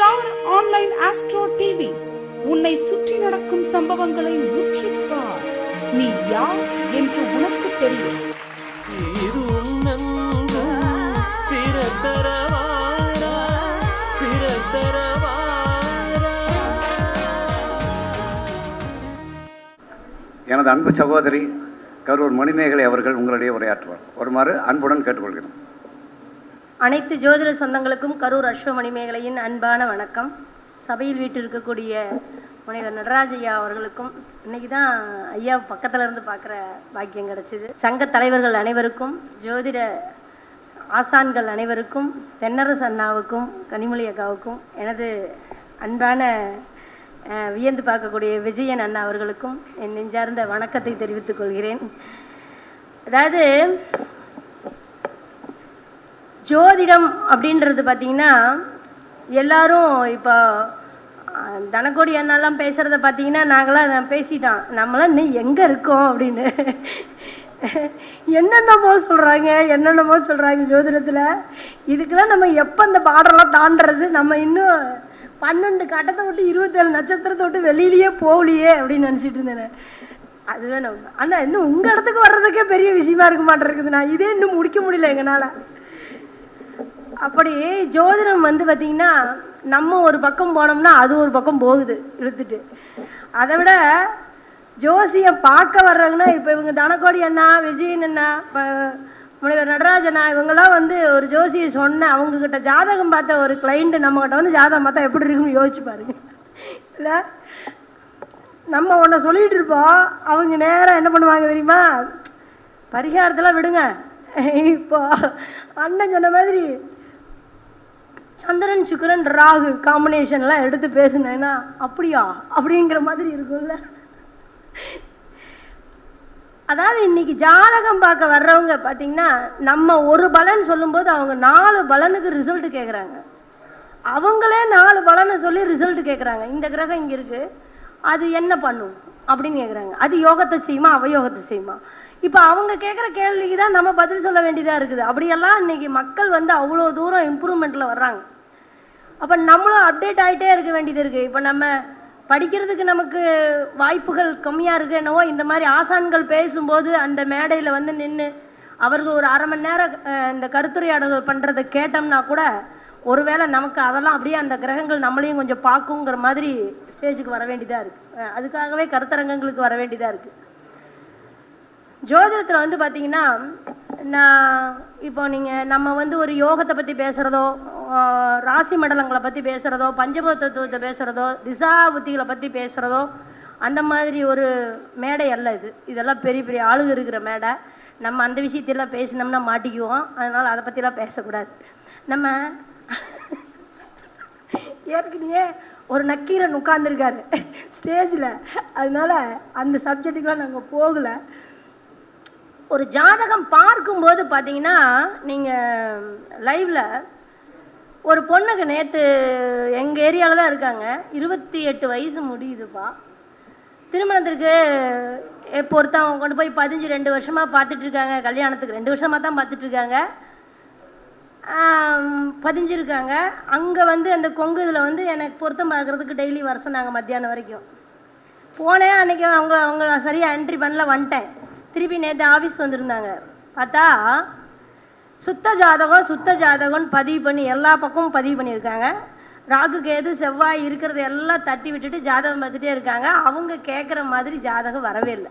Star online astro TV. உன்னை சுற்றி நடக்கும் சம்பவங்களை உற்றுப்பார் நீ யார் என்று உனக்கு தெரியும். இது பிறத்தரவாரா எனது அன்பு சகோதரி கரூர் மணிமேகலை அவர்கள் உங்களிடையே உரையாற்றுவார். வருமாறு அன்புடன் கேட்டுக்கொள்கிறேன். அனைத்து ஜோதிட சொந்தங்களுக்கும் கரூர் அஸ்வமணி மேகலையின் அன்பான வணக்கம். சபையில் வீட்டு இருக்கக்கூடிய முனைவர் நடராஜ் ஐயா அவர்களுக்கும் இன்னைக்கு தான் ஐயா பக்கத்துல இருந்து பார்க்குற பாக்கியம் கிடைச்சிது. சங்க தலைவர்கள் அனைவருக்கும் ஜோதிட ஆசான்கள் அனைவருக்கும் தென்னரசு அண்ணாவுக்கும் கனிமொழி அக்காவுக்கும் எனது அன்பான வியந்து பார்க்கக்கூடிய விஜயன் அண்ணா அவர்களுக்கும் என் நெஞ்சார்ந்த வணக்கத்தை தெரிவித்துக் கொள்கிறேன். அதாவது ஜோதிடம் அப்படின்றது பார்த்தீங்கன்னா எல்லாரும் இப்போ தனக்கோடி அண்ணாலாம் பேசுகிறத பார்த்தீங்கன்னா நாங்களாம் பேசிட்டோம். நம்மளாம் இன்னும் எங்கே இருக்கோம் அப்படின்னு. என்னென்னமோ சொல்கிறாங்க என்னென்னமோ சொல்கிறாங்க ஜோதிடத்தில். இதுக்கெல்லாம் நம்ம எப்போ அந்த பார்டர்லாம் தாண்டுறது? நம்ம இன்னும் பன்னெண்டு கட்டத்தை விட்டு இருபத்தேழு நட்சத்திரத்தை விட்டு வெளியிலேயே போகலையே அப்படின்னு நினச்சிட்டு இருந்தேன். அதுவே நம்ம ஆனால் இன்னும் உங்கள் இடத்துக்கு வர்றதுக்கே பெரிய விஷயமா இருக்க மாட்டேருக்குது நான் இதே இன்னும் முடிக்க முடியல எங்களால் அப்படி ஜோதிடம் வந்து பார்த்திங்கன்னா நம்ம ஒரு பக்கம் போனோம்னா அது ஒரு பக்கம் போகுது இழுத்துட்டு. அதை விட ஜோசியம் பார்க்க வர்றவங்கன்னா இப்போ இவங்க தனக்கோடி அண்ணா விஜயன் அண்ணா இப்போ முனைவர் நடராஜனா இவங்கெல்லாம் வந்து ஒரு ஜோசியை சொன்ன அவங்கக்கிட்ட ஜாதகம் பார்த்த ஒரு கிளைண்ட்டு நம்மக்கிட்ட வந்து ஜாதகம் பார்த்தா எப்படி இருக்குன்னு யோசிச்சு பாருங்க. இல்லை? நம்ம ஒன்றை சொல்லிகிட்டு இருப்போம் அவங்க நேரம் என்ன பண்ணுவாங்க தெரியுமா? பரிகாரத்தெல்லாம் விடுங்க. இப்போ அண்ணன் சொன்ன மாதிரி சந்திரன் சுக்கரன் ராகு காம்பினேஷன்லாம் எடுத்து பேசினேன்னா அப்படியா? அப்படிங்கிற மாதிரி இருக்கும்ல. அதாவது இன்னைக்கு ஜாதகம் பார்க்க வர்றவங்க பார்த்தீங்கன்னா நம்ம ஒரு பலன் சொல்லும்போது அவங்க நாலு பலனுக்கு ரிசல்ட் கேட்குறாங்க அவங்களே நாலு பலனை சொல்லி ரிசல்ட் கேட்குறாங்க இந்த கிரகம் இங்கே இருக்குது அது என்ன பண்ணும்? அப்படின்னு கேட்குறாங்க அது யோகத்தை செய்யுமா? அவயோகத்தை செய்யுமா? இப்போ அவங்க கேட்குற கேள்விக்கு தான் நம்ம பதில் சொல்ல வேண்டியதாக இருக்குது. அப்படியெல்லாம் இன்னைக்கு மக்கள் வந்து அவ்வளோ தூரம் இம்ப்ரூவ்மெண்ட்டில் வர்றாங்க. அப்போ நம்மளும் அப்டேட் ஆகிட்டே இருக்க வேண்டியது இருக்குது இப்போ நம்ம படிக்கிறதுக்கு நமக்கு வாய்ப்புகள் கம்மியாக இருக்கு என்னவோ இந்த மாதிரி ஆசான்கள் பேசும்போது அந்த மேடையில் வந்து நின்று அவர்கள் ஒரு அரை மணி நேரம் இந்த கருத்துரையாடல்கள் பண்ணுறதை கேட்டோம்னா கூட ஒருவேளை நமக்கு அதெல்லாம் அப்படியே அந்த கிரகங்கள் நம்மளையும் கொஞ்சம் பார்க்குங்கிற மாதிரி ஸ்டேஜுக்கு வர வேண்டியதாக இருக்குது அதுக்காகவே கருத்தரங்கங்களுக்கு வர வேண்டியதாக இருக்குது ஜோதிடத்தில் வந்து பார்த்தீங்கன்னா நான் இப்போ நீங்கள் நம்ம வந்து ஒரு யோகத்தை பற்றி பேசுகிறதோ ராசி மண்டலங்களை பற்றி பேசுகிறதோ பஞ்சபூத தத்துவத்தை பேசுகிறதோ திசா புத்திகளை பற்றி பேசுகிறதோ அந்த மாதிரி ஒரு மேடை அல்ல இது. இதெல்லாம் பெரிய பெரிய ஆளுங்க இருக்கிற மேடை. நம்ம அந்த விஷயத்தையெல்லாம் பேசினோம்னா மாட்டிக்குவோம். அதனால் அதை பற்றிலாம் பேசக்கூடாது. நம்ம ஏற்கனவே ஒரு நக்கீரன் உட்காந்துருக்காரு ஸ்டேஜில். அதனால அந்த சப்ஜெக்ட்டுக்கெலாம் நாங்கள் போகலை. ஒரு ஜாதகம் பார்க்கும்போது பார்த்தீங்கன்னா நீங்கள் லைவில் ஒரு பொண்ணுக்கு நேற்று எங்கள் ஏரியாவில் தான் இருக்காங்க. இருபத்தி எட்டு வயசு முடியுதுப்பா. திருமணத்திற்கு இப்போ ஒருத்தவங்க கொண்டு போய் பதிஞ்சு ரெண்டு வருஷமாக பார்த்துட்ருக்காங்க கல்யாணத்துக்கு ரெண்டு வருஷமாக தான் பார்த்துட்ருக்காங்க பதிஞ்சிருக்காங்க அங்கே வந்து அந்த கொங்கு இதில் வந்து எனக்கு பொருத்தம் பார்க்குறதுக்கு டெய்லி வர சொன்னாங்க மத்தியானம் வரைக்கும். போனேன் அன்றைக்கி அவங்க அவங்க சரியாக என்ட்ரி பண்ணல வந்துட்டேன். திருப்பி நேற்று ஆஃபீஸ் வந்திருந்தாங்க. பார்த்தா சுத்த ஜாதகம் சுத்த ஜாதகம்னு பதிவு பண்ணி எல்லா பக்கமும் பதிவு பண்ணியிருக்காங்க. ராகு கேது செவ்வாய் இருக்கிறத எல்லாம் தட்டி விட்டுட்டு ஜாதகம் பார்த்துட்டே இருக்காங்க. அவங்க கேட்குற மாதிரி ஜாதகம் வரவே இல்லை.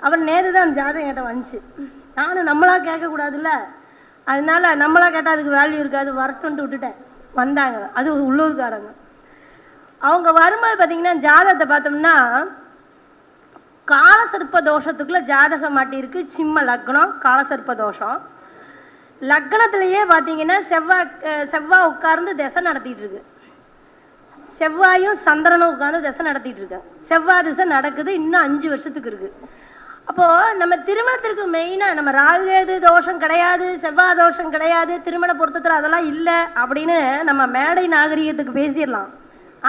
அவர் நேரு தான் அந்த ஜாதகம் கேட்ட வந்துச்சு. நானும் நம்மளாக கேட்கக்கூடாதுல்ல. அதனால நம்மளாக கேட்டால் அதுக்கு வேல்யூ இருக்காது. வரட்டும்ட்டு விட்டுட்டேன். வந்தாங்க. அது உள்ளூர்காரங்க. அவங்க வரும்போது பார்த்திங்கன்னா ஜாதகத்தை பார்த்தோம்னா காலசர்ப்ப தோஷத்துக்குள்ளே ஜாதகம் மாட்டியிருக்கு சிம்ம லக்னம் காலசர்ப்ப தோஷம். லக்னத்திலேயே பார்த்தீங்கன்னா செவ்வாய் செவ்வாய் உட்கார்ந்து திசை நடத்திட்டு இருக்கு செவ்வாயும் சந்திரனும் உட்கார்ந்து திசை நடத்திட்டு செவ்வாய் திசை நடக்குது இன்னும் அஞ்சு வருஷத்துக்கு இருக்கு. அப்போது நம்ம திருமணத்திற்கு மெயினாக நம்ம ராகுகேது தோஷம் கிடையாது செவ்வாய் தோஷம் கிடையாது திருமண பொருத்தத்தில் அதெல்லாம் இல்லை அப்படின்னு நம்ம மேடை நாகரிகத்துக்கு பேசிடலாம்.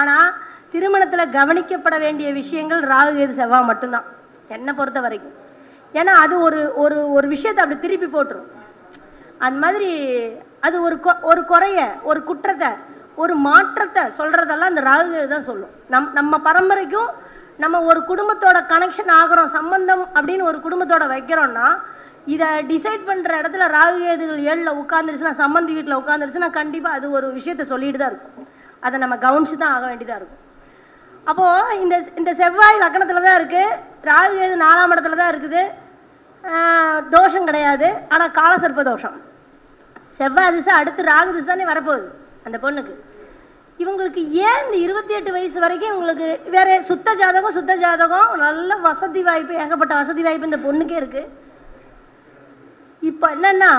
ஆனால் திருமணத்தில் கவனிக்கப்பட வேண்டிய விஷயங்கள் ராகு கேது செவ்வாய் மட்டும்தான். என்னை பொறுத்த வரைக்கும். ஏன்னா அது ஒரு ஒரு ஒரு விஷயத்தை அப்படி திருப்பி போட்டுரும். அந்த மாதிரி அது ஒரு கொ ஒரு குறைய ஒரு குற்றத்தை ஒரு மாற்றத்தை சொல்கிறதெல்லாம் அந்த ராகு தான் சொல்லும். நம் நம்ம பரம்பரைக்கும் நம்ம ஒரு குடும்பத்தோட கனெக்ஷன் ஆகிறோம் சம்பந்தம் அப்படின்னு ஒரு குடும்பத்தோட வைக்கிறோம்னா இதை டிசைட் பண்ணுற இடத்துல ராகு கேதுகள் ஏழில் உட்காந்துருச்சுன்னா சம்மந்தி வீட்டில் உட்காந்துருச்சுன்னா கண்டிப்பாக அது ஒரு விஷயத்த சொல்லிட்டு தான் இருக்கும். அதை நம்ம கவனிச்சு தான் ஆக வேண்டியதாக இருக்கும். அப்போது இந்த இந்த செவ்வாய் லக்கணத்தில் தான் இருக்குது ராகு கேது நாலாம் இடத்துல தான் இருக்குது. தோஷம் கிடையாது ஆனால் காலசர்ப்ப தோஷம். செவ்வாய் திசை அடுத்து ராகு திசை தானே வரப்போகுது அந்த பொண்ணுக்கு. இவங்களுக்கு ஏன் இந்த இருபத்தி எட்டு வயசு வரைக்கும் இவங்களுக்கு வேறு சுத்த ஜாதகம் சுத்த ஜாதகம் நல்ல வசதி வாய்ப்பு ஏகப்பட்ட வசதி வாய்ப்பு இந்த பொண்ணுக்கே இருக்குது இப்போ என்னென்னா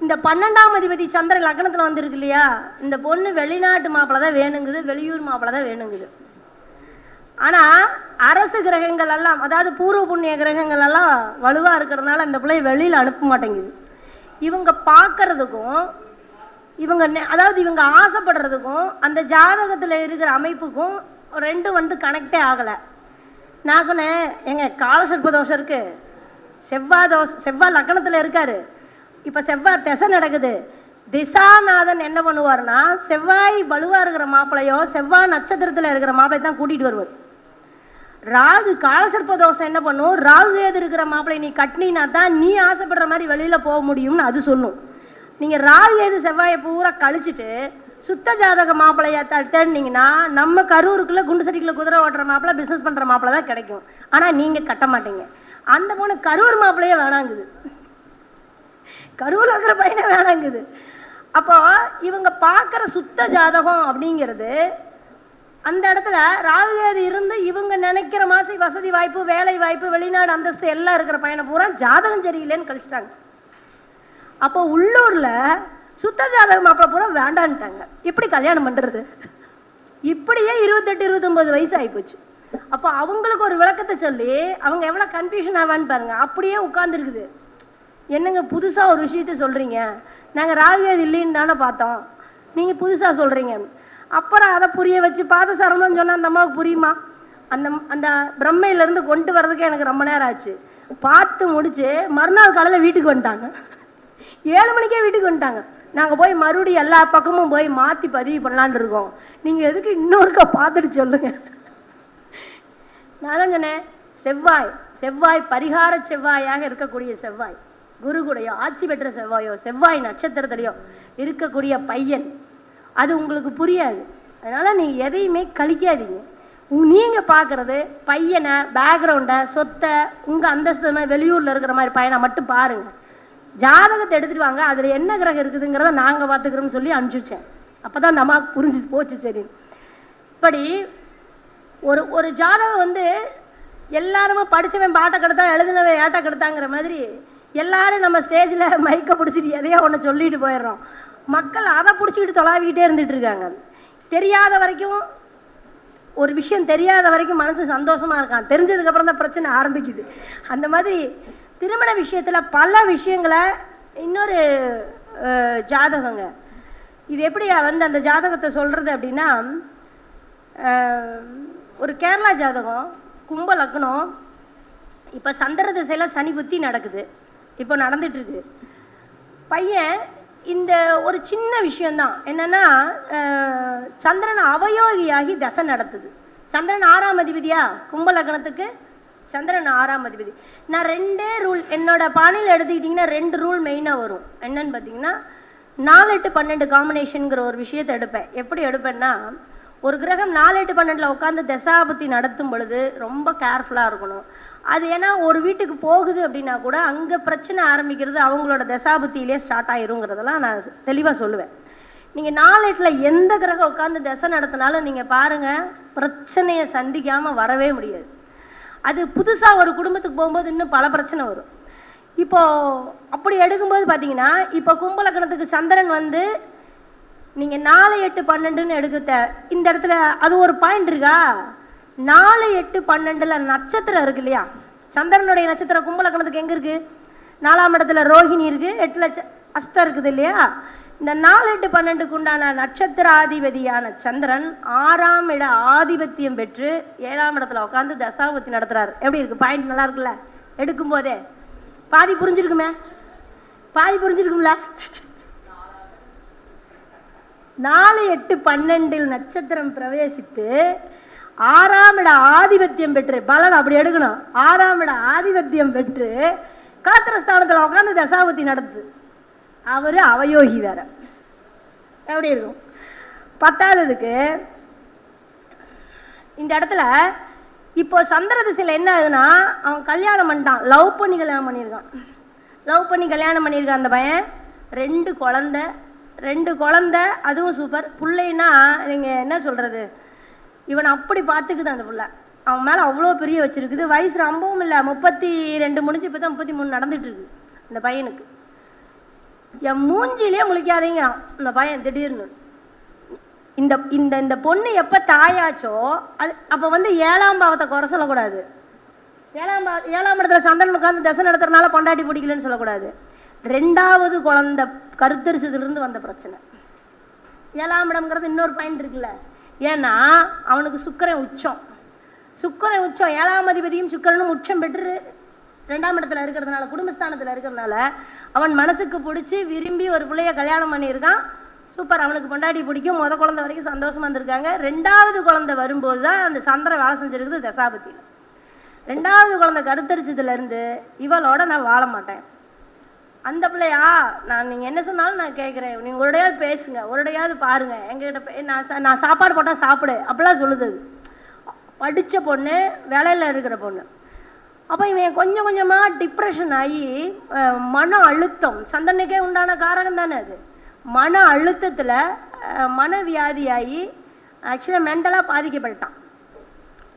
இந்த பன்னெண்டாம் அதிபதி சந்திர லக்னத்தில் வந்திருக்கு இல்லையா? இந்த பொண்ணு வெளிநாட்டு மாப்பிள்ள தான் வேணுங்குது வெளியூர் மாப்பிள்ள தான் வேணுங்குது. ஆனால் அரசு கிரகங்கள் எல்லாம் அதாவது பூர்வ புண்ணிய கிரகங்கள் எல்லாம் வலுவாக இருக்கிறதுனால அந்த பிள்ளைய வெளியில் அனுப்ப மாட்டேங்குது. இவங்க பார்க்கறதுக்கும் இவங்க நெ- அதாவது இவங்க ஆசைப்படுறதுக்கும் அந்த ஜாதகத்தில் இருக்கிற அமைப்புக்கும் ரெண்டும் வந்து கனெக்டே ஆகலை. நான் சொன்னேன் எங்க காலசர்ப்ப தோஷம் இருக்கு. செவ்வாய் தோஷம் செவ்வாய் லக்கணத்தில் இருக்காரு. இப்போ செவ்வாய் திசை நடக்குது. திசாநாதன் என்ன பண்ணுவார்னா செவ்வாய் வலுவாக இருக்கிற மாப்பிளையோ செவ்வாய் நட்சத்திரத்தில் இருக்கிற மாப்பிளை தான் கூட்டிகிட்டு வருவார். ராகு காலசர்ப்ப தோஷம் என்ன பண்ணும்? ராகு ஏது இருக்கிற மாப்பிளை நீ கட்டினா தான் நீ ஆசைப்படுற மாதிரி வெளியில் போக முடியும்னு அது சொல்லும். நீங்கள் ராகு ஏது செவ்வாயை பூரா கழிச்சிட்டு சுத்த ஜாதக மாப்பிளைய த தேடினீங்கன்னா நம்ம கரூருக்குள்ளே குண்டு சட்டிக்குள்ள குதிரை ஓட்டுற மாப்பிளை பிஸ்னஸ் பண்ணுற மாப்பிளை தான் கிடைக்கும். ஆனால் நீங்கள் கட்ட மாட்டீங்க. அந்த பொண்ணு கரூர் மாப்பிளையே வேணாங்குது. கருவில் இருக்கிற பையனை வேணாங்குது. அப்போ இவங்க பார்க்குற சுத்த ஜாதகம் அப்படிங்கிறது அந்த இடத்துல ராகுகேது இருந்து இவங்க நினைக்கிற மாதிரி வசதி வாய்ப்பு வேலை வாய்ப்பு வெளிநாடு அந்தஸ்து எல்லாம் இருக்கிற பையனை பூரா ஜாதகம் சரியில்லைன்னு கழிச்சிட்டாங்க. அப்போ உள்ளூரில் சுத்த ஜாதகம் மாப்பிள்ளை பூரா வேண்டான்ட்டாங்க. இப்படி கல்யாணம் பண்ணுறது இப்படியே இருபத்தெட்டு இருபத்தொம்பது வயசு ஆகிப்போச்சு அப்போ அவங்களுக்கு ஒரு விளக்கத்தை சொல்லி அவங்க எவ்வளோ கன்ஃபியூஷன் ஆவான்னு பாருங்க. அப்படியே உட்காந்துருக்குது என்னங்க புதுசாக ஒரு விஷயத்த சொல்கிறீங்க நாங்கள் ராகுகேது இல்லைன்னு தானே பார்த்தோம். நீங்கள் புதுசாக சொல்கிறீங்க அப்புறம் அதை புரிய வச்சு பார்த்த சரமம்னு சொன்னால் அந்த அம்மாவுக்கு புரியுமா? அந்த அந்த பிரம்மையிலேருந்து கொண்டு வரதுக்கு எனக்கு ரொம்ப நேரம் ஆச்சு. பார்த்து முடித்து மறுநாள் காலையில் வீட்டுக்கு வந்துட்டாங்க. ஏழு மணிக்கே வீட்டுக்கு வந்துட்டாங்க. நாங்கள் போய் மறுபடியும் எல்லா பக்கமும் போய் மாற்றி பதிவு பண்ணலான்னு இருக்கோம். நீங்கள் எதுக்கு இன்னொருக்கா பார்த்துட்டு சொல்லுங்கள் நான் சொன்னேன் செவ்வாய் செவ்வாய் பரிகார செவ்வாயாக இருக்கக்கூடிய செவ்வாய். குருகுடையோ ஆட்சி பெற்ற செவ்வாயோ செவ்வாய் நட்சத்திரத்திலையோ இருக்கக்கூடிய பையன். அது உங்களுக்கு புரியாது. அதனால் நீங்கள் எதையுமே கழிக்காதீங்க. நீங்கள் பார்க்குறது பையனை பேக்ரவுண்டை சொத்தை உங்கள் அந்தஸ்து மாதிரி வெளியூரில் இருக்கிற மாதிரி பையனை மட்டும் பாருங்கள் ஜாதகத்தை எடுத்துகிட்டு வாங்க. அதில் என்ன கிரகம் இருக்குதுங்கிறத நாங்கள் பார்த்துக்கிறோம்னு சொல்லி அனுப்பிச்சி வச்சேன். அப்போ தான் அந்த அம்மாவுக்கு புரிஞ்சு போச்சு சரி. இப்படி ஒரு ஒரு ஜாதகம் வந்து எல்லாருமே படித்தவன் பாட்டை கெடுத்தான் எழுதினவன் ஏட்டை கெடுத்தாங்கிற மாதிரி எல்லாரும் நம்ம ஸ்டேஜில் மைக்கை பிடிச்சிட்டு எதையோ ஒன்று சொல்லிட்டு போயிடுறோம். மக்கள் அதை பிடிச்சிக்கிட்டு தொலாவிக்கிட்டே இருந்துகிட்ருக்காங்க தெரியாத வரைக்கும் ஒரு விஷயம் தெரியாத வரைக்கும் மனசு சந்தோஷமாக இருக்கான். தெரிஞ்சதுக்கப்புறம் தான் பிரச்சனை ஆரம்பிக்குது. அந்த மாதிரி திருமண விஷயத்தில் பல விஷயங்களை இன்னொரு ஜாதகங்க. இது எப்படி வந்து அந்த ஜாதகத்தை சொல்கிறது அப்படின்னா ஒரு கேரளா ஜாதகம் கும்ப லக்னம் இப்போ சந்திர திசையில் சனி புத்தி நடக்குது. இப்போ நடந்துட்டுருக்கு. பையன் இந்த ஒரு சின்ன விஷயந்தான். என்னென்னா சந்திரன் அவயோகியாகி தசை நடத்துது. சந்திரன் ஆறாம் அதிபதியா? கும்ப லக்னத்துக்கு சந்திரன் ஆறாம் அதிபதி. நான் ரெண்டே ரூல் என்னோட பாணியில் எடுத்துக்கிட்டிங்கன்னா ரெண்டு ரூல் மெயினாக வரும். என்னன்னு பார்த்தீங்கன்னா நாலு எட்டு பன்னெண்டு காம்பினேஷனுங்கிற ஒரு விஷயத்தை எடுப்பேன். எப்படி எடுப்பேன்னா ஒரு கிரகம் நாலு எட்டு பன்னெண்டில் உட்காந்து தசாபத்தி நடத்தும் பொழுது ரொம்ப கேர்ஃபுல்லாக இருக்கணும். அது ஏன்னா ஒரு வீட்டுக்கு போகுது அப்படின்னா கூட அங்கே பிரச்சனை ஆரம்பிக்கிறது அவங்களோட தசாபுத்தியிலே ஸ்டார்ட் ஆயிருங்கிறதெல்லாம் நான் தெளிவாக சொல்லுவேன். நீங்கள் நாலு எட்டில் எந்த கிரகம் உட்காந்து தசை நடத்தினாலும் நீங்கள் பாருங்கள் பிரச்சனையை சந்திக்காமல் வரவே முடியாது. அது புதுசாக ஒரு குடும்பத்துக்கு போகும்போது இன்னும் பல பிரச்சனை வரும். இப்போது அப்படி எடுக்கும்போது பார்த்தீங்கன்னா இப்போ கும்பலக்கணத்துக்கு சந்திரன் வந்து நீங்கள் நாலு எட்டு பன்னெண்டுன்னு எடுக்க இந்த இடத்துல அது ஒரு பாயிண்ட் இருக்கா? நாலு எட்டு பன்னெண்டில் நட்சத்திரம் இருக்கு இல்லையா? சந்திரனுடைய நட்சத்திரம் கும்பலக்கணத்துக்கு எங்கே இருக்குது நாலாம் இடத்துல ரோஹிணி இருக்குது எட்டு லட்சம் அஸ்தம் இருக்குது இல்லையா? இந்த நாலு எட்டு பன்னெண்டுக்கு உண்டான நட்சத்திராதிபதியான சந்திரன் ஆறாம் இட ஆதிபத்தியம் பெற்று ஏழாம் இடத்துல உட்காந்து தசாபத்தி நடத்துறாரு. எப்படி இருக்கு? பாயிண்ட் நல்லா இருக்குல்ல? எடுக்கும் போதே. பாதி புரிஞ்சிருக்குமே? பாதி புரிஞ்சிருக்கும்ல? நாலு எட்டு பன்னெண்டில் நட்சத்திரம் பிரவேசித்து ஆறாம் இட ஆதிபத்தியம் பெற்று பலன் அப்படி எடுக்கணும். ஆறாம் இட ஆதிபத்தியம் பெற்று கலத்திரஸ்தானத்தில் உட்காந்து தசாபத்தி நடத்துது. அவர் அவயோகி வேற. எப்படி இருக்கும்? பத்தாவதுக்கு இந்த இடத்துல இப்போ சந்திர திசையில் என்ன ஆகுதுன்னா அவன் கல்யாணம் பண்ணிட்டான். லவ் பண்ணி கல்யாணம் பண்ணியிருக்கான். லவ் பண்ணி கல்யாணம் பண்ணியிருக்கான் அந்த பையன் ரெண்டு குழந்த ரெண்டு குழந்த அதுவும் சூப்பர் பிள்ளைன்னா நீங்கள் என்ன சொல்கிறது இவனை அப்படி பார்த்துக்குது அந்த பிள்ளை. அவன் மேலே அவ்வளோ பெரிய வச்சுருக்குது. வயசு ரொம்பவும் இல்லை. முப்பத்தி ரெண்டு முடிஞ்சு இப்போ தான் முப்பத்தி மூணு நடந்துட்டு அந்த பையனுக்கு. என் மூஞ்சிலே முழிக்காதீங்கிறான். அந்த பையன் திடீர்னு. இந்த இந்த இந்த பொண்ணு எப்போ தாயாச்சோ அது அப்போ வந்து ஏழாம் பாவத்தை குறை சொல்லக்கூடாது. ஏழாம் பாவ ஏழாம் இடத்துல சந்திரன் உட்காந்து தசை நடத்துறதுனால பொண்டாட்டி பிடிக்கலன்னு சொல்லக்கூடாது. ரெண்டாவது குழந்த கருத்தரிசதுலேருந்து வந்த பிரச்சனை. ஏழாம் இடம்ங்கிறது இன்னொரு பாயிண்ட் இருக்குல்ல. ஏன்னா அவனுக்கு சுக்கரன் உச்சம். சுக்கரன் உச்சம் ஏழாம் அதிபதியும் சுக்கரனும் உச்சம் பெற்று ரெண்டாம் இடத்துல இருக்கிறதுனால குடும்பஸ்தானத்தில் இருக்கிறதுனால அவன் மனசுக்கு பிடிச்சி விரும்பி ஒரு பிள்ளைய கல்யாணம் பண்ணியிருக்கான். சூப்பர் அவனுக்கு பொண்டாட்டி பிடிக்கும். முத குழந்தை வரைக்கும் சந்தோஷம் இருந்திருக்காங்க. ரெண்டாவது குழந்தை வரும்போது தான் அந்த சந்திரன் வேலை செஞ்சிருக்குது தசாபதியில் ரெண்டாவது குழந்தை கருத்தரிச்சதுலேருந்து இவளோட நான் வாழ மாட்டேன். அந்த பிள்ளையா? நான் நீங்கள் என்ன சொன்னாலும் நான் கேட்குறேன் நீங்கள் ஒருடையாவது பேசுங்க. ஒருடையாவது பாருங்கள் எங்ககிட்ட நான் நான் சாப்பாடு போட்டால் சாப்பிடு. அப்படிலாம் சொல்லுது படித்த பொண்ணு வேலையில் இருக்கிற பொண்ணு. அப்போ இவன் கொஞ்சம் கொஞ்சமாக டிப்ரெஷன் ஆகி மன அழுத்தம். சந்தனைக்கே உண்டான காரகம் தானே அது. மன அழுத்தத்தில் மனவியாதியாகி ஆக்சுவலாக மென்டலாக பாதிக்கப்பட்டான்.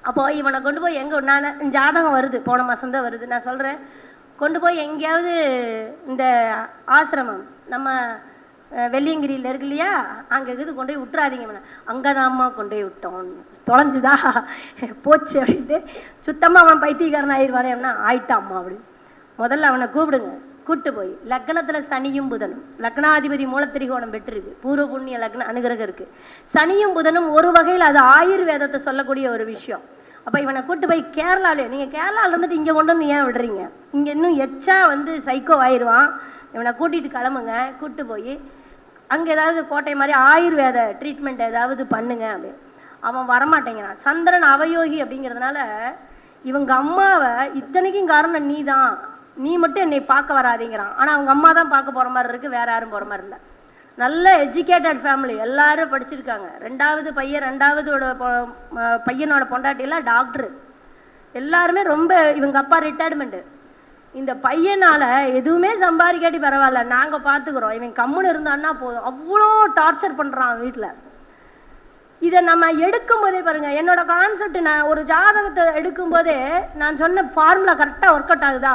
அப்போ இவனை கொண்டு போய் எங்கே நான் ஜாதகம் வருது. போன மாதம் தான் வருது. நான் சொல்கிறேன் கொண்டு போய் எங்கேயாவது இந்த ஆசிரமம் நம்ம வெள்ளியங்கிரியில் இருக்கு இல்லையா? அங்கே இருக்குது கொண்டு போய் விட்டுறாதீங்க இவனை. அங்கே தாம்மா கொண்டு போய் விட்டோம். தொலைஞ்சுதா? போச்சு அப்படின்ட்டு சுத்தமாக அவன் பைத்தியக்காரன் ஆயிடுவானே அப்படின்னா ஆயிட்டாம்மா அப்படின்னு முதல்ல அவனை கூப்பிடுங்க. கூட்டு போய். லக்னத்தில் சனியும் புதனும். லக்னாதிபதி மூலத்திரிகோணம் பெற்றிருக்கு. பூர்வ புண்ணிய லக்ன அனுகிரகம் இருக்குது சனியும் புதனும் ஒரு வகையில் அது ஆயுர்வேதத்தை சொல்லக்கூடிய ஒரு விஷயம். அப்போ இவனை கூட்டு போய் கேரளாவிலே நீங்கள் கேரளாவில் இருந்துட்டு இங்கே கொண்டு வந்து ஏன் விடுறீங்க? இங்கே இன்னும் எச்சா வந்து சைக்கோ ஆயிடுவான் இவனை கூட்டிகிட்டு கிளம்புங்க கூட்டு போய் அங்கே ஏதாவது கோட்டை மாதிரி ஆயுர்வேத ட்ரீட்மெண்ட் ஏதாவது பண்ணுங்க அப்படி அவன் வரமாட்டேங்கிறான். சந்திரன் அவயோகி அப்படிங்கிறதுனால இவங்க அம்மாவை இத்தனைக்கும் காரணம் நீ தான் நீ மட்டும் என்னை பார்க்க வராதீங்கிறான். ஆனால் அவங்க அம்மா தான் பார்க்க போகிற மாதிரி இருக்குது வேற யாரும் போகிற மாதிரி இல்லை. நல்ல எஜுகேட்டட் ஃபேமிலி எல்லாரும் படிச்சிருக்காங்க. ரெண்டாவது பையன் ரெண்டாவதோட பையனோட பொண்டாட்டியெல்லாம் டாக்டரு எல்லாருமே ரொம்ப இவங்க அப்பா ரிட்டையர்மெண்ட்டு இந்த பையனால் எதுவுமே சம்பாதிக்காட்டி பரவாயில்ல. நாங்கள் பார்த்துக்குறோம் இவன் கம்முன்னு இருந்தான்னா போதும். அவ்வளோ டார்ச்சர் பண்ணுறான் வீட்டில் இதை நம்ம எடுக்கும்போதே பாருங்கள் என்னோட கான்செப்ட் நான் ஒரு ஜாதகத்தை எடுக்கும்போதே நான் சொன்ன ஃபார்முலா கரெக்டாக ஒர்க் அவுட் ஆகுதா?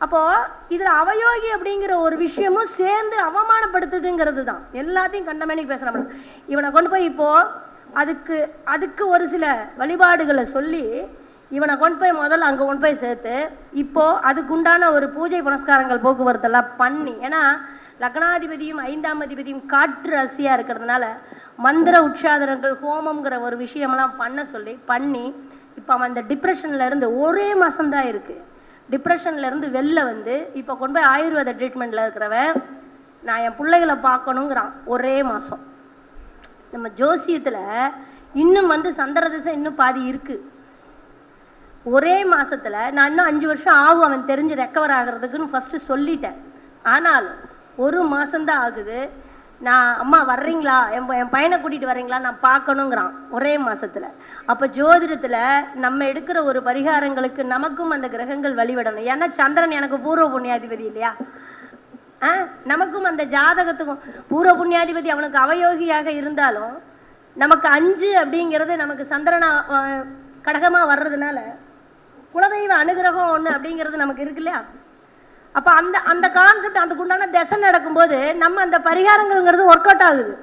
அப்போது இதில் அவயோகி அப்படிங்கிற ஒரு விஷயமும் சேர்ந்து அவமானப்படுத்துதுங்கிறது தான் எல்லாத்தையும் கண்டமேனிக்கு பேசுகிறோம் இவனை கொண்டு போய் இப்போது அதுக்கு அதுக்கு ஒரு சில வழிபாடுகளை சொல்லி இவனை கொண்டு போய் முதல்ல அங்கே கொண்டு போய் சேர்த்து இப்போது அதுக்குண்டான ஒரு பூஜை புனஸ்காரங்கள் போக்குவரத்தெல்லாம் பண்ணி ஏன்னா லக்னாதிபதியும் ஐந்தாம் அதிபதியும் காற்று ரசியாக இருக்கிறதுனால மந்திர உற்சாதனங்கள் ஹோமம்ங்கிற ஒரு விஷயமெல்லாம் பண்ண சொல்லி பண்ணி இப்போ அவன் அந்த டிப்ரெஷன்லேருந்து ஒரே மாதம்தான் இருக்குது டிப்ரெஷன்லேருந்து வெளில வந்து இப்போ கொண்டு போய் ஆயுர்வேத ட்ரீட்மெண்ட்டில் இருக்கிறவன் நான் என் பிள்ளைகளை பார்க்கணுங்கிறான் ஒரே மாதம் நம்ம ஜோசியத்தில் இன்னும் வந்து சந்திர திசை இன்னும் பாதி இருக்குது ஒரே மாதத்தில் நான் இன்னும் அஞ்சு வருஷம் ஆகும் அவன் தெரிஞ்சு ரெக்கவர் ஆகிறதுக்குன்னு ஃபஸ்ட்டு சொல்லிட்டேன். ஆனால் ஒரு மாதம்தான் ஆகுது. நான் அம்மா வர்றீங்களா? என் ப- என் பையனை கூட்டிகிட்டு வர்றீங்களா? நான் பார்க்கணுங்கிறான் ஒரே மாதத்தில் அப்போ ஜோதிடத்தில் நம்ம எடுக்கிற ஒரு பரிகாரங்களுக்கு நமக்கும் அந்த கிரகங்கள் வழிவிடணும் ஏன்னா சந்திரன் எனக்கு பூர்வ புண்ணியாதிபதி இல்லையா? ஆ? நமக்கும் அந்த ஜாதகத்துக்கும் பூர்வ புண்ணியாதிபதி அவனுக்கு அவயோகியாக இருந்தாலும் நமக்கு அஞ்சு அப்படிங்கிறது நமக்கு சந்திரனா கடகமாக வர்றதுனால குலதெய்வ அனுகிரகம் ஒன்று அப்படிங்கிறது நமக்கு இருக்கு இல்லையா? அப்போ அந்த அந்த கான்செப்ட் அதுக்குண்டான திசை நடக்கும்போது நம்ம அந்த பரிகாரங்கள்ங்கிறது ஒர்க் அவுட் ஆகுது.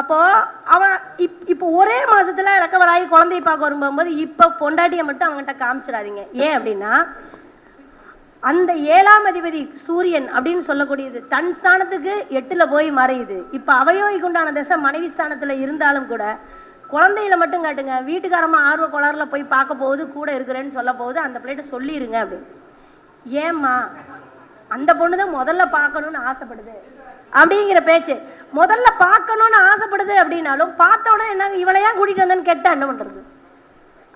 அப்போது அவன் இப் இப்போ ஒரே மாதத்தில் ரெக்கவர் ஆகி குழந்தைய பார்க்க வரும்போது இப்போ பொண்டாட்டியை மட்டும் அவங்ககிட்ட காமிச்சிடாதீங்க. ஏன் அப்படின்னா அந்த ஏழாம் அதிபதி சூரியன் அப்படின்னு சொல்லக்கூடியது தன் ஸ்தானத்துக்கு எட்டில் போய் மறையுது. இப்போ அவயோகிக்கு உண்டான தசை மனைவி ஸ்தானத்தில் இருந்தாலும் கூட குழந்தையில மட்டும் காட்டுங்க வீட்டுக்காரமாக ஆர்வ குளரில் போய் பார்க்க போகுது கூட இருக்கிறேன்னு சொல்ல போகுது அந்த பிள்ளைகிட்ட சொல்லிடுங்க அப்படின்னு. ஏம்மா அந்த பொண்ணு தான் முதல்ல பார்க்கணும்னு ஆசைப்படுது. அப்படிங்கிற பேச்சு. முதல்ல பார்க்கணும்னு ஆசைப்படுது அப்படின்னாலும் பார்த்த உடனே என்ன இவளையா கூட்டிகிட்டு வந்தேன்னு கேட்டால் என்ன பண்ணுறது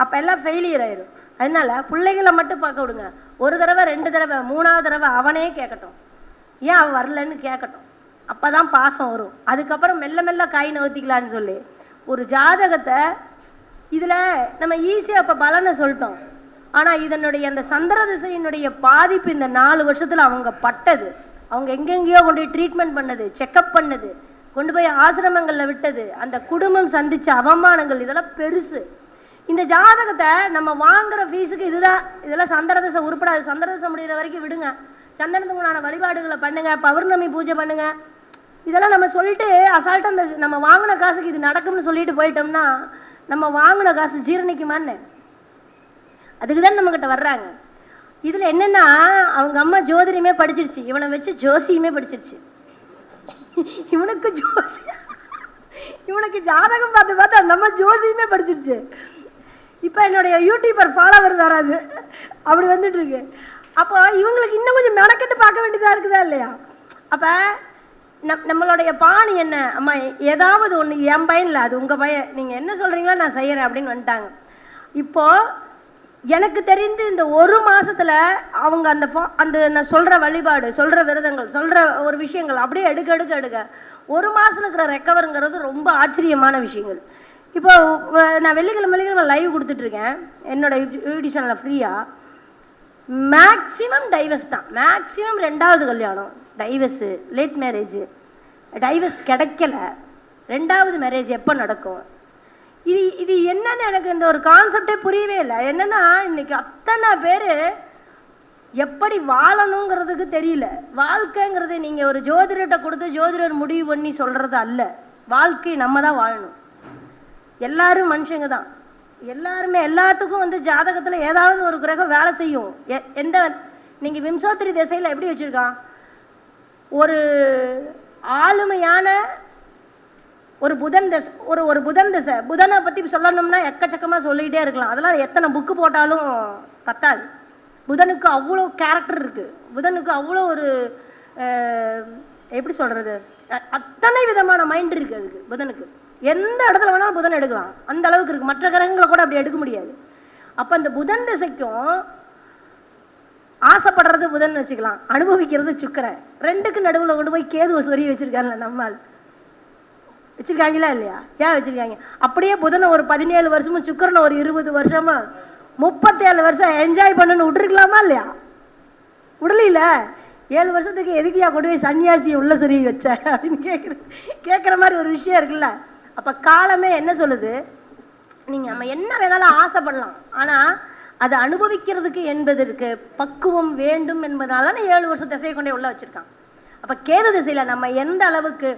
அப்போ எல்லாம் ஃபெயிலியர் ஆயிரும். அதனால பிள்ளைகளை மட்டும் பார்க்க விடுங்க. ஒரு தடவை ரெண்டு தடவை மூணாவது தடவை அவனே கேட்கட்டும். ஏன் அவன் வரலன்னு கேட்கட்டும். அப்போ தான் பாசம் வரும். அதுக்கப்புறம் மெல்ல மெல்ல காய் நகர்த்திக்கலான்னு சொல்லி. ஒரு ஜாதகத்தை இதில் நம்ம ஈஸியாக இப்போ பலனை சொல்லிட்டோம். ஆனால் இதனுடைய அந்த சந்திர திசையினுடைய பாதிப்பு இந்த நாலு வருஷத்தில் அவங்க பட்டது. அவங்க எங்கெங்கேயோ கொண்டு போய் ட்ரீட்மெண்ட் பண்ணது செக்கப் பண்ணது கொண்டு போய் ஆசிரமங்களில் விட்டது. அந்த குடும்பம் சந்தித்த அவமானங்கள் இதெல்லாம் பெருசு. இந்த ஜாதகத்தை நம்ம வாங்குற ஃபீஸுக்கு இதுதான். இதெல்லாம் சந்திரதசை உருப்படாது. சந்திரதசை முடிகிற வரைக்கும் விடுங்க. சந்தனத்துக்குண்டான வழிபாடுகளை பண்ணுங்கள் பௌர்ணமி பூஜை பண்ணுங்கள் இதெல்லாம் நம்ம சொல்லிட்டு அசால்ட்டாக அந்த நம்ம வாங்கின காசுக்கு இது நடக்கும்னு சொல்லிட்டு போயிட்டோம்னா நம்ம வாங்கின காசு ஜீரணிக்குமான்னு. அதுக்கு தான் நம்மக்கிட்ட வர்றாங்க. இதில் என்னென்னா அவங்க அம்மா ஜோதிடமே படிச்சிருச்சு. இவனை வச்சு ஜோசியுமே படிச்சிருச்சு. இவனுக்கு ஜோசி இவனுக்கு ஜாதகம் பார்த்து பார்த்து அந்த அம்மா ஜோசியுமே படிச்சிருச்சு. இப்போ என்னுடைய யூடியூபர் ஃபாலோவர் வராது அப்படி வந்துட்டுருக்கு அப்போ இவங்களுக்கு இன்னும் கொஞ்சம் மெனக்கெட்டு பார்க்க வேண்டியதாக இருக்குதா இல்லையா? அப்போ நம் நம்மளுடைய பாணி என்ன? அம்மா ஏதாவது ஒன்று என் பையன் இல்லை அது உங்கள் பையன். நீங்கள் என்ன சொல்கிறீங்களோ நான் செய்கிறேன் அப்படின்னு வந்துட்டாங்க. இப்போது எனக்கு தெரிந்து இந்த ஒரு மாசத்துல அவங்க அந்த ஃபா- அந்த நான் சொல்கிற வழிபாடு சொல்கிற விரதங்கள் சொல்கிற ஒரு விஷயங்கள் அப்படியே எடுக்க எடுக்க எடுக்க. ஒரு மாதம் இருக்கிற ரெக்கவருங்கிறது ரொம்ப ஆச்சரியமான விஷயங்கள். இப்போ நான் வெள்ளிக்கிழமை வெள்ளிக்கிழமை லைவ் கொடுத்துட்ருக்கேன். என்னோட யூடியூப் சேனலில் ஃப்ரீயாக மேக்ஸிமம் டைவர்ஸ் தான். மேக்ஸிமம் ரெண்டாவது கல்யாணம். டைவர்ஸு லேட் மேரேஜ் டைவர்ஸ் கிடைக்கல. ரெண்டாவது மேரேஜ் எப்போ நடக்கும்? இது இது என்னன்னு எனக்கு இந்த ஒரு கான்செப்டே புரியவே இல்லை. என்னன்னா இன்னைக்கு அத்தனை பேர் எப்படி வாழணுங்கிறதுக்கு தெரியல. வாழ்க்கைங்கிறது நீங்கள் ஒரு ஜோதிடர்கிட்ட கொடுத்து ஜோதிடர் முடிவு பண்ணி சொல்கிறது அல்ல. வாழ்க்கை நம்ம தான் வாழணும். எல்லாரும் மனுஷங்க தான். எல்லாருமே எல்லாத்துக்கும் வந்து ஜாதகத்தில் ஏதாவது ஒரு கிரகம் வேலை செய்யும். எ- எந்த நீங்கள் விம்சோத்திரி திசையில் எப்படி வச்சுருக்கான்? ஒரு ஆளுமையான ஒரு புதன் தசை ஒரு ஒரு புதன் தசை புதனை பற்றி சொல்லணும்னா எக்கச்சக்கமாக சொல்லிக்கிட்டே இருக்கலாம். அதெல்லாம் எத்தனை புக்கு போட்டாலும் பத்தாது. புதனுக்கு அவ்வளோ கேரக்டர் இருக்குது புதனுக்கு அவ்வளோ ஒரு எப்படி சொல்கிறது அத்தனை விதமான மைண்ட் இருக்குது அதுக்கு புதனுக்கு. எந்த இடத்துல வேணாலும் புதன் எடுக்கலாம். அந்த அளவுக்கு இருக்குது மற்ற கிரகங்களை கூட அப்படி எடுக்க முடியாது. அப்போ அந்த புதன் திசைக்கும் ஆசைப்படுறது புதன் வச்சுக்கலாம். அனுபவிக்கிறது சுக்கரன். ரெண்டுக்கு நடுவில் கொண்டு போய் கேதுவை சொரிய வச்சுருக்காருல்ல நம்மால். வச்சுருக்காங்களா இல்லையா? ஏன் வச்சுருக்காங்க? அப்படியே புதனை ஒரு பதினேழு வருஷமும் சுக்கரனை ஒரு இருபது வருஷமும் முப்பத்தேழு வருஷம் என்ஜாய் பண்ணுன்னு விட்டுருக்கலாமா இல்லையா? விடலையில. ஏழு வருஷத்துக்கு எதுக்கியா கொண்டு போய் சன்னியாசியை உள்ள சொருகி வச்ச? அப்படின்னு கேட்குற கேட்குற மாதிரி ஒரு விஷயம் இருக்குல்ல. அப்போ காலமே என்ன சொல்லுது? நீங்கள் நம்ம என்ன வேணாலும் ஆசைப்படலாம். ஆனால் அதை அனுபவிக்கிறதுக்கு என்பதற்கு பக்குவம் வேண்டும் என்பதனால தானே ஏழு வருஷம் திசையை கொண்டே உள்ள வச்சுருக்கான். அப்போ கேது திசையில் நம்ம எந்த அளவுக்கு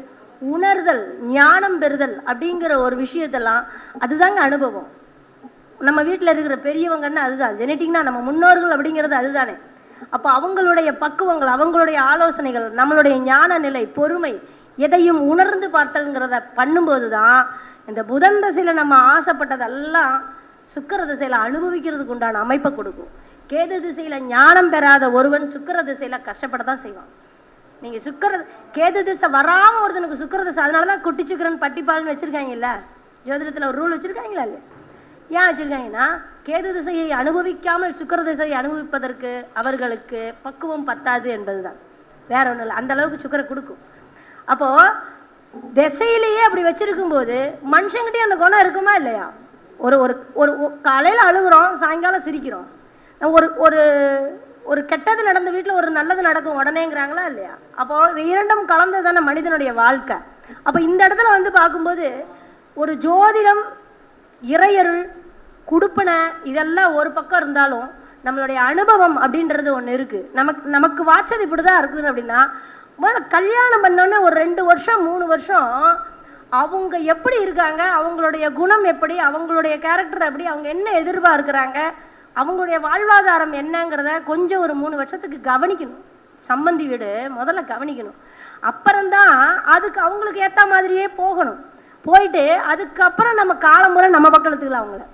உணர்தல் ஞானம் பெறுதல் அப்படிங்கிற ஒரு விஷயத்தெல்லாம் அதுதாங்க அனுபவம். நம்ம வீட்டில் இருக்கிற பெரியவங்கன்னா அதுதான். ஜெனட்டிக்னா நம்ம முன்னோர்கள் அப்படிங்கிறது அதுதானே. அப்போ அவங்களுடைய பக்குவங்கள் அவங்களுடைய ஆலோசனைகள் நம்மளுடைய ஞான நிலை பொறுமை எதையும் உணர்ந்து பார்த்தல்ங்கிறத பண்ணும்போது தான் இந்த புதன் தசையில் நம்ம ஆசைப்பட்டதெல்லாம் சுக்கர திசையில் அனுபவிக்கிறதுக்கு உண்டான அமைப்பை கொடுக்கும். கேது திசையில் ஞானம் பெறாத ஒருவன் சுக்கர திசையில் கஷ்டப்பட தான் செய்வான். நீங்கள் சுக்கர கேது திசை வராமல் ஒருத்தனுக்கு சுக்கிர திசை அதனால தான் குட்டி சுக்கரன் பட்டிப்பால்னு வச்சுருக்காங்கல்ல? ஜோதிடத்தில் ஒரு ரூல் வச்சுருக்காங்களா இல்லையா ஏன் வச்சுருக்காங்கன்னா கேது திசையை அனுபவிக்காமல் சுக்கிர திசையை அனுபவிப்பதற்கு அவர்களுக்கு பக்குவம் பத்தாது என்பதுதான். வேற ஒன்றும் இல்லை. அந்த அளவுக்கு சுக்கரை கொடுக்கும். அப்போது திசையிலேயே அப்படி வச்சுருக்கும்போது மனுஷங்கிட்டே அந்த குணம் இருக்குமா இல்லையா? ஒரு ஒரு ஒரு காலையில் அழுகுறோம் சாயங்காலம் சிரிக்கிறோம். ஒரு ஒரு ஒரு கெட்டது நடந்த வீட்டில் ஒரு நல்லது நடக்கும் உடனேங்கிறாங்களா இல்லையா? அப்போது இரண்டும் கலந்தது தானே மனிதனுடைய வாழ்க்கை. அப்போ இந்த இடத்துல வந்து பார்க்கும்போது ஒரு ஜோதிடம் இறையருள் குடுப்பனை இதெல்லாம் ஒரு பக்கம் இருந்தாலும் நம்மளுடைய அனுபவம் அப்படின்றது ஒன்று இருக்குது நமக்கு நமக்கு வாட்சது இப்படி தான் இருக்குது அப்படின்னா முதல்ல கல்யாணம் பண்ணோன்னே ஒரு ரெண்டு வருஷம் மூணு வருஷம் அவங்க எப்படி இருக்காங்க? அவங்களுடைய குணம் எப்படி? அவங்களுடைய கேரக்டர் எப்படி? அவங்க என்ன எதிர்பார்க்குறாங்க? அவங்களுடைய வாழ்வாதாரம் என்னங்கிறத கொஞ்சம் ஒரு மூணு வருஷத்துக்கு கவனிக்கணும். சம்மந்தி வீடு முதல்ல கவனிக்கணும். அப்புறம்தான் அதுக்கு அவங்களுக்கு ஏற்ற மாதிரியே போகணும். போயிட்டு அதுக்கப்புறம் நம்ம காலமுறை நம்ம பக்கம் எடுத்துக்கலாம் அவங்கள.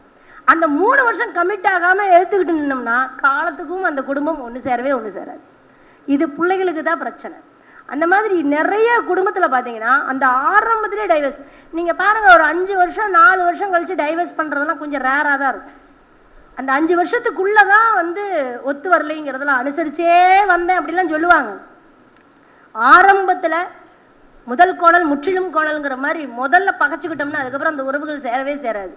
அந்த மூணு வருஷம் கமிட் ஆகாமல் எடுத்துக்கிட்டு நின்னோம்னா காலத்துக்கும் அந்த குடும்பம் ஒன்று சேரவே ஒன்று சேராது. இது பிள்ளைகளுக்கு தான் பிரச்சனை. அந்த மாதிரி நிறைய குடும்பத்தில் பார்த்தீங்கன்னா அந்த ஆரம்பத்திலே டைவர்ஸ் நீங்கள் பாருங்கள் ஒரு அஞ்சு வருஷம் நாலு வருஷம் கழித்து டைவர்ஸ் பண்ணுறதெல்லாம் கொஞ்சம் ரேராக தான் இருக்கும். அந்த அஞ்சு வருஷத்துக்குள்ளே தான் வந்து ஒத்து வரலைங்கிறதெல்லாம் அனுசரிச்சே வந்தேன் அப்படிலாம் சொல்லுவாங்க. ஆரம்பத்தில் முதல் கோணல் முற்றிலும் கோணல்ங்கிற மாதிரி முதல்ல பகைச்சிக்கிட்டோம்னா அதுக்கப்புறம் அந்த உறவுகள் சேரவே சேராது.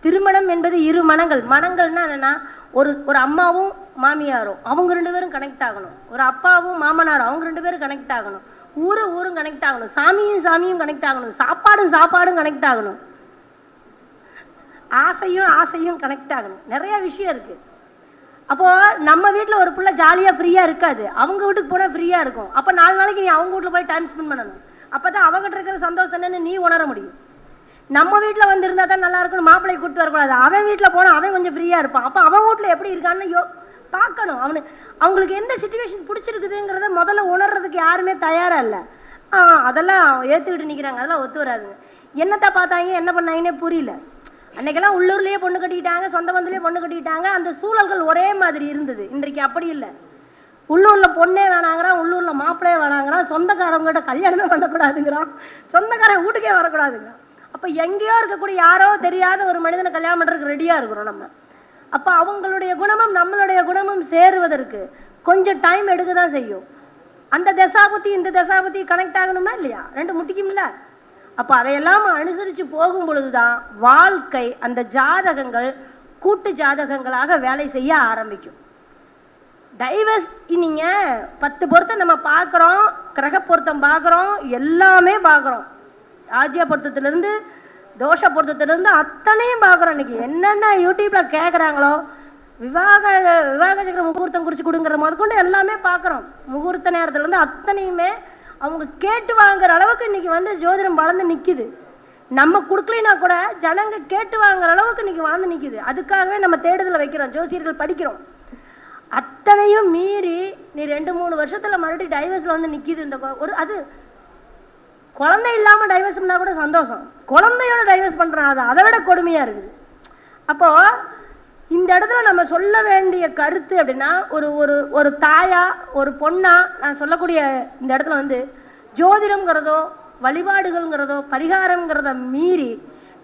திருமணம் என்பது இரு மனங்கள். மனங்கள்னா என்னென்னா ஒரு ஒரு அம்மாவும் மாமியாரும். அவங்க ரெண்டு பேரும் கனெக்ட் ஆகணும். ஒரு அப்பாவும் மாமனாரும். அவங்க ரெண்டு பேரும் கனெக்ட் ஆகணும். ஊரும் ஊரும் கனெக்ட் ஆகணும். சாமியும் சாமியும் கனெக்ட் ஆகணும். சாப்பாடும் சாப்பாடும் கனெக்ட் ஆகணும். ஆசையும் ஆசையும் கனெக்ட் ஆகணும். நிறைய விஷயம் இருக்குது அப்போது நம்ம வீட்டில் ஒரு பிள்ளை ஜாலியாக ஃப்ரீயாக இருக்காது. அவங்க வீட்டுக்கு போனால் ஃப்ரீயாக இருக்கும். அப்போ நாலு நாளைக்கு நீ அவங்க வீட்டில் போய் டைம் ஸ்பெண்ட் பண்ணணும். அப்போ தான் அவங்ககிட்ட இருக்கிற சந்தோஷம் என்னன்னு நீ உணர முடியும். நம்ம வீட்டில் வந்து இருந்தால் தான் நல்லா இருக்கணும் மாப்பிள்ளை கூப்பிட்டு வரக்கூடாது. அவன் வீட்டில் போனால் அவன் கொஞ்சம் ஃப்ரீயாக இருப்பான். அப்போ அவன் வீட்டில் எப்படி இருக்கான்னு யோ பார்க்கணும். அவனு அவங்களுக்கு எந்த சுச்சுவேஷன் பிடிச்சிருக்குதுங்கிறத முதல்ல உணர்றதுக்கு யாருமே தயாராக இல்லை. ஆ அதெல்லாம் ஏற்றுக்கிட்டு நிற்கிறாங்க அதெல்லாம் ஒத்து வராதுங்க. என்னத்தை பார்த்தாங்க? என்ன பண்ணாங்கன்னே புரியல. அன்னைக்கெல்லாம் உள்ளூர்லேயே பொண்ணு கட்டிக்கிட்டாங்க சொந்த பந்தத்துலேயே பொண்ணு கட்டிக்கிட்டாங்க அந்த சூழல்கள் ஒரே மாதிரி இருந்தது. இன்றைக்கு அப்படி இல்லை. உள்ளூரில் பொண்ணே வேணாங்கிறான் உள்ளூரில் மாப்பிள்ளையே வேணாங்கிறான் சொந்தக்காரவங்ககிட்ட கல்யாணமே பண்ணக்கூடாதுங்கிறான் சொந்தக்காரன் வீட்டுக்கே வரக்கூடாதுங்கிறான். அப்போ எங்கேயோ இருக்கக்கூடிய யாரோ தெரியாத ஒரு மனிதனை கல்யாணம் பண்ணுறதுக்கு ரெடியாக இருக்கிறோம் நம்ம. அப்போ அவங்களுடைய குணமும் நம்மளுடைய குணமும் சேருவதற்கு கொஞ்சம் டைம் எடுக்க தான் செய்யும். அந்த தசாபுத்தி இந்த தசாபுத்தி கனெக்ட் ஆகணுமா இல்லையா? ரெண்டு முட்டிக்கும்ல? அப்போ அதையெல்லாம் அனுசரித்து போகும் பொழுது தான் வாழ்க்கை அந்த ஜாதகங்கள் கூட்டு ஜாதகங்களாக வேலை செய்ய ஆரம்பிக்கும். டைவர்ஸ் நீங்கள் பத்து பொருத்தம் நம்ம பார்க்குறோம் கிரக பொருத்தம் பார்க்குறோம் எல்லாமே பார்க்குறோம். ராஜ்ய பொருத்தத்துலேருந்து தோஷ பொருத்தத்துலேருந்து அத்தனையும் பார்க்குறோம் இன்னைக்கு. என்னென்ன யூடியூப்பில் கேட்குறாங்களோ விவாக விவாக சக்கர முகூர்த்தம் குறித்து கொடுங்கிற முதற்கொண்டு எல்லாமே பார்க்குறோம். முகூர்த்த நேரத்துலேருந்து அத்தனையுமே அவங்க கேட்டு வாங்குற அளவுக்கு இன்னைக்கு வந்து ஜோதிடம் வளர்ந்து நிற்கிது நம்ம கொடுக்கலைன்னா கூட ஜனங்க கேட்டு வாங்குற அளவுக்கு இன்னைக்கு வளர்ந்து நிற்கிது அதுக்காகவே நம்ம தேடுதலை வைக்கிறோம். ஜோசியர்கள் படிக்கிறோம். அத்தனையும் மீறி நீ ரெண்டு மூணு வருஷத்துல மறுபடியும் டைவர்ஸில் வந்து நிற்கிது இந்த ஒரு அது குழந்தை இல்லாமல் டைவர்ஸ் பண்ணால் கூட சந்தோஷம். குழந்தையோட டைவர்ஸ் பண்ணுறான் அது அதை விட கொடுமையாக இருக்குது. அப்போது இந்த இடத்துல நம்ம சொல்ல வேண்டிய கருத்து அப்படின்னா ஒரு ஒரு ஒரு தாயா ஒரு பொண்ணா நான் சொல்லக்கூடிய இந்த இடத்துல வந்து ஜோதிடம்ங்கிறதோ வழிபாடுகள்ங்கிறதோ பரிகாரங்கிறத மீறி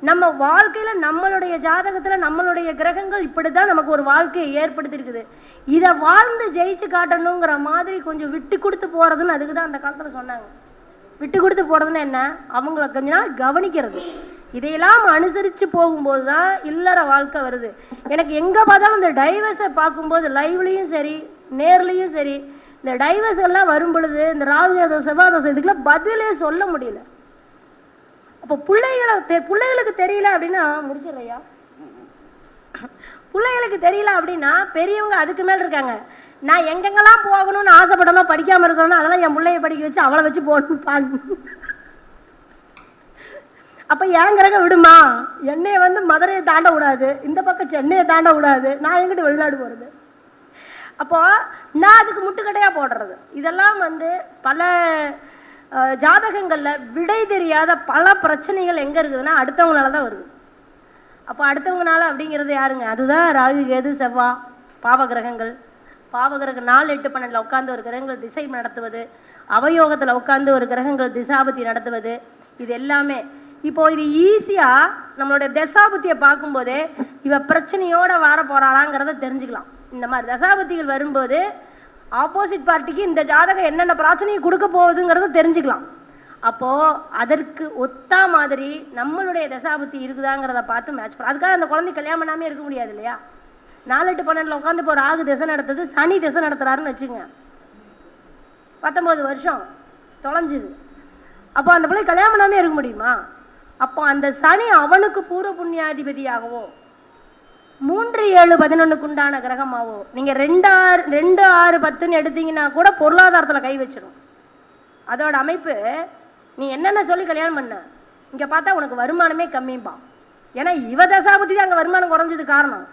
நம்ம வாழ்க்கையில் நம்மளுடைய ஜாதகத்தில் நம்மளுடைய கிரகங்கள் இப்படி தான் நமக்கு ஒரு வாழ்க்கையை ஏற்படுத்தியிருக்குது. இதை வாழ்ந்து ஜெயிச்சு காட்டணுங்கிற மாதிரி கொஞ்சம் விட்டு கொடுத்து போகிறதுன்னு அதுக்கு தான் அந்த காலத்தில் சொன்னாங்க. விட்டு கொடுத்து போகிறதுன்னு என்ன? அவங்கள கொஞ்ச நாள் கவனிக்கிறது. இதையெல்லாம் அனுசரித்து போகும்போது தான் இல்லற வாழ்க்கை வருது. எனக்கு எங்கே பார்த்தாலும் இந்த டைவர்ஸை பார்க்கும்போது லைவ்லேயும் சரி நேர்லேயும் சரி இந்த டைவர்ஸ் எல்லாம் வரும் பொழுது இந்த ராகு தோசை செவ்வாய் தோசை இதுக்கெல்லாம் பதிலே சொல்ல முடியல. அப்போ பிள்ளைகளை தெ பிள்ளைகளுக்கு தெரியல அப்படின்னா முடிச்சிடுறையா பிள்ளைகளுக்கு தெரியல அப்படின்னா பெரியவங்க அதுக்கு மேல் இருக்காங்க. நான் எங்கெங்கெல்லாம் போகணும்னு ஆசைப்படணும் படிக்காமல் இருக்கிறோன்னா அதெல்லாம் என் பிள்ளைய படிக்க வச்சு அவளை வச்சு போகணும் பாடணும் அப்போ என் கிரகம் விடுமா? என்னையை வந்து மதுரையை தாண்ட விடாது. இந்த பக்கம் சென்னையை தாண்ட விடாது. நான் எங்கிட்ட வெளிநாடு போகிறது அப்போது நான் அதுக்கு முட்டுக்கட்டையாக போடுறது. இதெல்லாம் வந்து பல ஜாதகங்களில் விடை தெரியாத பல பிரச்சனைகள் எங்கே இருக்குதுன்னா அடுத்தவங்களால தான் வருது. அப்போ அடுத்தவங்கனால அப்படிங்கிறது யாருங்க? அதுதான் ராகு கேது செவ்வா பாவகிரகங்கள் பாவகிரகம் நாலு எட்டு பன்னெண்டில் உட்காந்து ஒரு கிரகங்கள் திசை நடத்துவது. அவயோகத்தில் உட்காந்து ஒரு கிரகங்கள் திசாபத்தி நடத்துவது. இது எல்லாமே இப்போ இது ஈஸியாக நம்மளுடைய தசாபுத்தியை பார்க்கும்போதே இவ பிரச்சனையோட வர போகிறாளாங்கிறத தெரிஞ்சுக்கலாம். இந்த மாதிரி தசாபுத்திகள் வரும்போது ஆப்போசிட் பார்ட்டிக்கு இந்த ஜாதகம் என்னென்ன பிரச்சனையும் கொடுக்க போகுதுங்கிறத தெரிஞ்சுக்கலாம். அப்போது அதற்கு ஒத்தா மாதிரி நம்மளுடைய தசாபுத்தி இருக்குதாங்கிறத பார்த்து மேட்ச் பண்ண அதுக்காக அந்த குழந்தை கல்யாணம் பண்ணாமே இருக்க முடியாது இல்லையா? நாலெட்டு பன்னெண்டில் உட்காந்து இப்போ ராகு திசை நடத்துது சனி திசை நடத்துறாருன்னு வச்சுங்க பத்தொம்போது வருஷம் தொலைஞ்சுது. அப்போ அந்த பிள்ளை கல்யாணம் பண்ணாமே இருக்க முடியுமா? அப்போ அந்த சனி அவனுக்கு பூர்வ புண்ணியாதிபதியாகவோ மூன்று ஏழு பதினொன்றுக்கு உண்டான கிரகமாகவோ நீங்கள் ரெண்டு ஆறு ரெண்டு ஆறு பத்துன்னு எடுத்தீங்கன்னா கூட பொருளாதாரத்தில் கை வச்சிடும் அதோட அமைப்பு நீ என்னென்ன சொல்லி கல்யாணம் பண்ண இங்கே பார்த்தா உனக்கு வருமானமே கம்மிம்பா. ஏன்னா இவ தசாபுத்தி தான் அங்கே வருமானம் குறைஞ்சது காரணம்.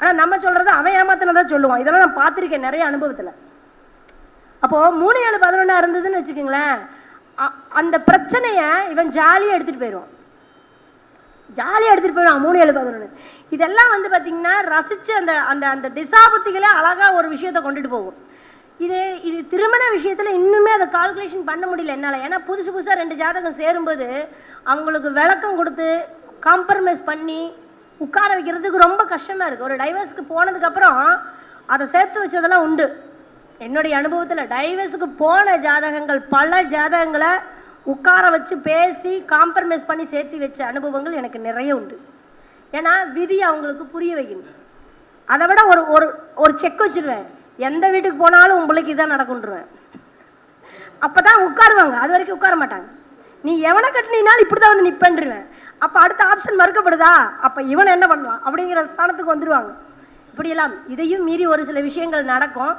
ஆனால் நம்ம சொல்கிறது அவன் ஏமாத்தினதான் சொல்லுவான். இதெல்லாம் நான் பார்த்துருக்கேன் நிறைய அனுபவத்தில். அப்போது மூணு ஏழு பதினொன்றா இருந்ததுன்னு வச்சுக்கோங்களேன் அ- அந்த பிரச்சனையை இவன் ஜாலியாக எடுத்துகிட்டு போயிடுவான் ஜாலியாக எடுத்துகிட்டு போயிடும் மூணு ஏழு பதினொன்று இதெல்லாம் வந்து பார்த்திங்கன்னா ரசித்து அந்த அந்த அந்த திசாபுத்திகளே அழகாக ஒரு விஷயத்தை கொண்டுட்டு போகும். இது இது திருமண விஷயத்தில் இன்னுமே அதை கால்குலேஷன் பண்ண முடியல என்னால். ஏன்னா புதுசு புதுசாக ரெண்டு ஜாதகம் சேரும்போது அவங்களுக்கு விளக்கம் கொடுத்து காம்ப்ரமைஸ் பண்ணி உட்கார வைக்கிறதுக்கு ரொம்ப கஷ்டமாக இருக்குது ஒரு டைவர்ஸ்க்கு போனதுக்கப்புறம் அதை சேர்த்து வச்சதெல்லாம் உண்டு. என்னுடைய அனுபவத்தில் டைவர்ஸுக்கு போன ஜாதகங்கள் பல ஜாதகங்களை உட்கார வச்சு பேசி காம்ப்ரமைஸ் பண்ணி சேர்த்து வச்ச அனுபவங்கள் எனக்கு நிறைய உண்டு. ஏன்னா விதி அவங்களுக்கு புரிய வைக்கணும். அதை விட ஒரு ஒரு ஒரு செக் வச்சிருவேன். எந்த வீட்டுக்கு போனாலும் உங்களுக்கு இதான் நடக்குன்றுவேன் அப்போ தான் உட்காருவாங்க. அது வரைக்கும் உட்கார மாட்டாங்க. நீ எவனை கட்டினாலும் இப்படி தான் வந்து நிற்பன்றுவேன் அப்போ அடுத்த ஆப்ஷன் மறுக்கப்படுதா? அப்போ இவனை என்ன பண்ணலாம்? அப்படிங்கிற ஸ்தானத்துக்கு வந்துடுவாங்க இப்படியெல்லாம் இதையும் மீறி ஒரு சில விஷயங்கள் நடக்கும்.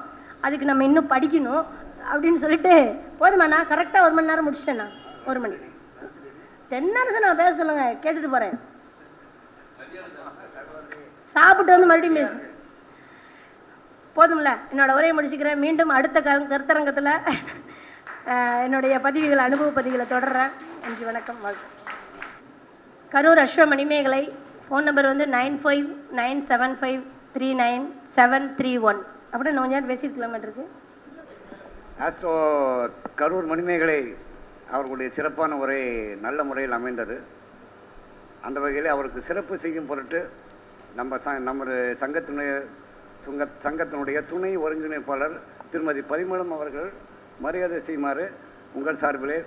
அதுக்கு நம்ம இன்னும் படிக்கணும். அப்படின்னு சொல்லிட்டு போதுமாண்ணா கரெக்டாக ஒரு மணி நேரம் முடிச்சிட்டேண்ணா ஒரு மணி. தென்னரசு நான் பேச சொல்லுங்க கேட்டுட்டு போகிறேன் சாப்பிட்டு வந்து மறுபடியும் பேசு. போதும்ல என்னோட உரையை முடிச்சுக்கிறேன். மீண்டும் அடுத்த க கருத்தரங்கத்தில் என்னுடைய பதிவுகளை அனுபவ பதிவுகளை தொடர்றேன். நன்றி வணக்கம் வாழ்க்கை கரூர் அஸ்வ மணிமேகலை ஃபோன் நம்பர் வந்து nine five nine seven five three nine seven three one அப்படின்னு நான் கொஞ்ச நேரம் பேசியிருக்கலாமா ஆஸ்ட்ரோ கரூர் மணிமேகலை அவர்களுடைய சிறப்பான உரை நல்ல முறையில் அமைந்தது. அந்த வகையில் அவருக்கு சிறப்பு செய்யும் பொருட்டு நம்ம ச நமது சங்கத்தினுடைய சுங்க சங்கத்தினுடைய துணை ஒருங்கிணைப்பாளர் திருமதி பரிமளம் அவர்கள் மரியாதை செய்யுமாறு உங்கள் சார்பிலே